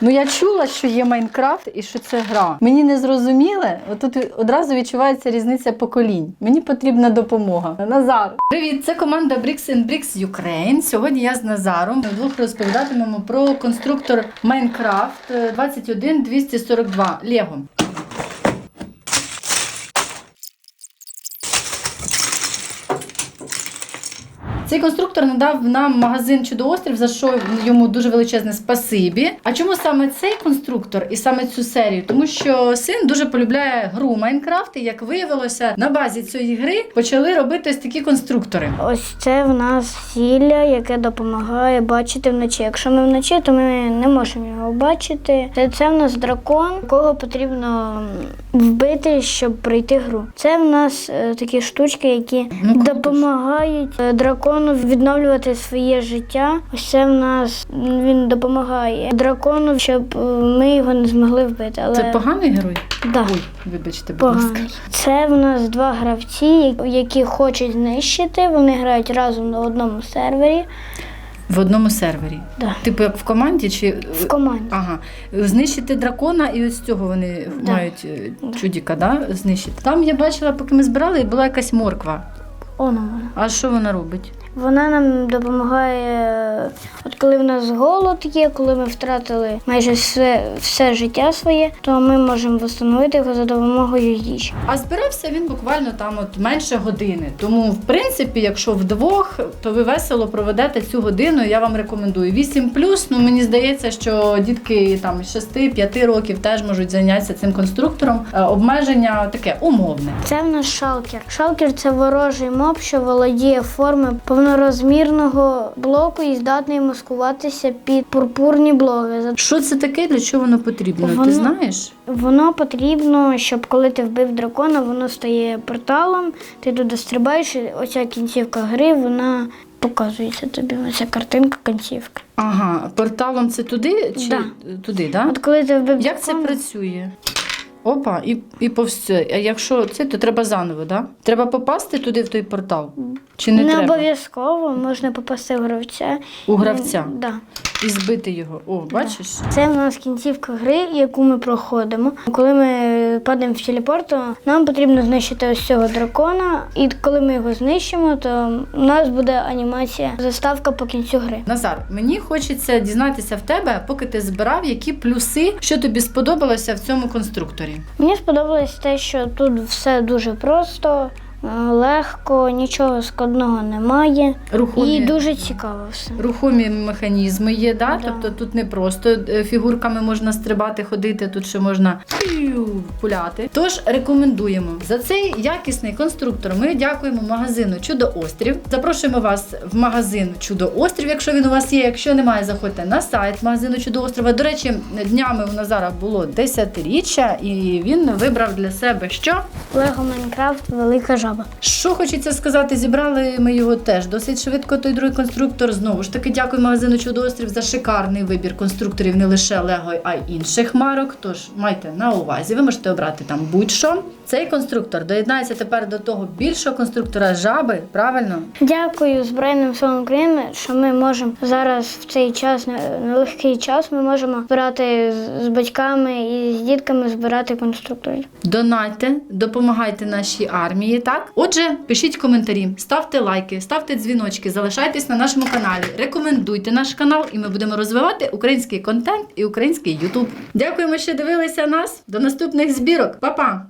Ну я чула, що є Майнкрафт і що це гра. Мені не зрозуміле. Отут одразу відчувається різниця поколінь. Мені потрібна допомога. Назар, привіт! Це команда Bricks and Bricks Ukraine. Сьогодні я з Назаром Ми вдвох розповідатимемо про конструктор Майнкрафт 21242 Лего. Цей конструктор надав нам магазин Чудоострів, за що йому дуже величезне спасибі. А чому саме цей конструктор і саме цю серію? Тому що син дуже полюбляє гру Майнкрафт, і як виявилося, на базі цієї гри почали робити ось такі конструктори. Ось це в нас зілля, яке допомагає бачити вночі. Якщо ми вночі, то ми не можемо його бачити. Це, це в нас дракон, якого потрібно вбити, щоб пройти гру. Це в нас е, такі штучки, які Ну, допомагають е, дракону відновлювати своє життя. Ось це в нас він допомагає дракону, щоб е, ми його не змогли вбити. Але Це поганий герой? Да. Ой, вибачте, будь ласка. Це в нас два гравці, які хочуть знищити. Вони грають разом на одному сервері. В одному сервері. Да. Типу як в команді чи В команді. Ага, знищити дракона, і ось цього вони Да. мають е, чудіка, да? знищити. Там я бачила, поки ми збирали, була якась морква. Оно вона. А що вона робить? Вона нам допомагає, от коли в нас голод є, коли ми втратили майже все, все життя своє, то ми можемо встановити його за допомогою їжі. А збирався він буквально там от менше години. Тому, в принципі, якщо вдвох, то ви весело проведете цю годину. Я вам рекомендую. 8 ну мені здається, що дітки там 6-5 років теж можуть зайнятися цим конструктором. Е, Обмеження таке умовне. Це в нас шалкер. Шалкер це ворожий моб, що володіє форми повнорозмірного блоку і здатний маскуватися під пурпурні блоки. За- Що це таке? Для чого воно потрібно? Ти знаєш? Воно потрібно, щоб коли ти вбив дракона, воно стає порталом, ти туди стрибаєш, і оця кінцівка гри, вона показується тобі. Оця картинка кінцівка. Ага, порталом це туди чи Да. туди, да? От коли ти вбив Як це працює? Опа, і, і повсе. А якщо це, то треба заново, да? Треба попасти туди в той портал? Чи не, не, треба? обов'язково можна попасти в гравця. У гравця Да. І збити його. О, бачиш? Це в нас кінцівка гри, яку ми проходимо. Коли ми падаємо в телепорт, то нам потрібно знищити ось цього дракона. І коли ми його знищимо, то у нас буде анімація, заставка по кінцю гри. Назар, мені хочеться дізнатися в тебе, поки ти збирав, які плюси, що тобі сподобалося в цьому конструкторі. Мені сподобалось те, що тут все дуже просто, легко, нічого складного немає. Рухомі, І дуже цікаво все. рухомі механізми є, да? Да. тобто тут не просто е, фігурками можна стрибати, ходити, тут ще можна пуляти. Тож рекомендуємо за цей якісний конструктор. Ми дякуємо магазину Чудо Острів. Запрошуємо вас в магазин Чудо Острів, якщо він у вас є. Якщо немає, заходьте на сайт магазину Чудо Острова. До речі, днями у Назара було 10-річчя, і він вибрав для себе що? Лего Майнкрафт велика жаба. Що хочеться сказати, зібрали ми його теж досить швидко. Той другий конструктор. Знову ж таки, дякую магазину Чудоострів за шикарний вибір конструкторів не лише Лего, а й інших марок. Тож майте на увазі, ви можете обрати там будь-що. Цей конструктор доєднається тепер до того більшого конструктора жаби. Правильно? Дякую Збройним силам України, що ми можемо зараз в цей час, не- нелегкий час, ми можемо збирати з- батьками і з дітками збирати конструкторів. Донайте, допомагайте нашій армії. Так, отже, пишіть коментарі, ставте лайки, ставте дзвіночки, залишайтесь на нашому каналі, рекомендуйте наш канал, і ми будемо розвивати український контент і український Ютуб. Дякуємо, що дивилися нас. До наступних збірок. Па-па!